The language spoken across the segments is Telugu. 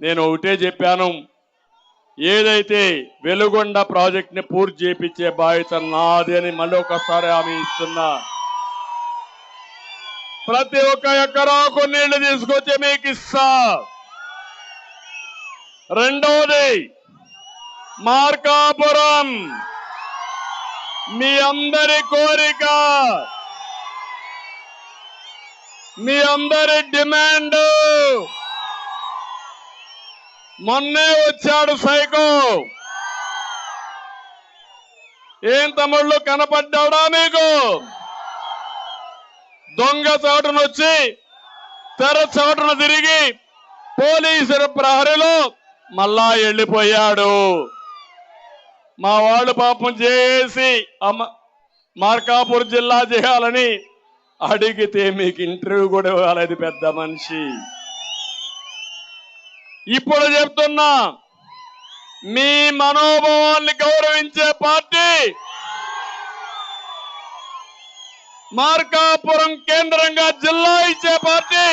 నేను ఒకటే చెప్పాను. ఏదైతే వెలుగొండ ప్రాజెక్ట్ని పూర్తి చేపించే బాధ్యత నాది అని మళ్ళీ ఒకసారి హామీ ఇస్తున్నా. ప్రతి ఒక్క ఎకరాకు నీళ్ళు తీసుకొచ్చి మీకు ఇస్తా. రెండవది మార్కాపురం. మీ అందరి కోరిక మీ అందరి డిమాండ్. మొన్నే వచ్చాడు సైకో. ఏం తమ్ముళ్ళు కనపడ్డాడా మీకు? దొంగ చోటునొచ్చి తెర చోటున తిరిగి పోలీసుల ప్రహరిలో మళ్ళా వెళ్ళిపోయాడు. మా వాళ్ళు పాపం చేసి అమ్మ మార్కాపూర్ జిల్లా చేయాలని అడిగితే మీకు ఇంటర్వ్యూ కూడా ఇవ్వాలది పెద్ద మనిషి. ఇప్పుడు చెప్తున్నా మీ మనోభావాల్ని గౌరవించే పార్టీ మార్కాపురం కేంద్రంగా జిల్లా ఇచ్చే పార్టీ.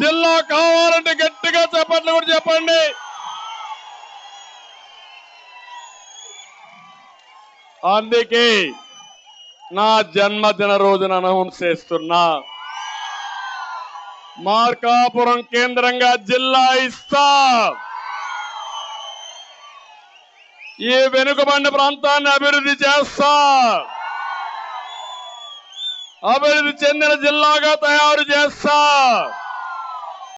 జిల్లా కావాలంటే గట్టిగా చెప్పట్లు కూడా చెప్పండి. అందుకే నా జన్మదిన రోజున అనౌన్స్ చేస్తున్నా. మార్కాపురం కేంద్రంగా జిల్లా ఇస్తా. ఈ వెనుకబడిన ప్రాంతాన్ని అభివృద్ధి చేస్తా. అభివృద్ధి చెందిన జిల్లాగా తయారు చేస్తా.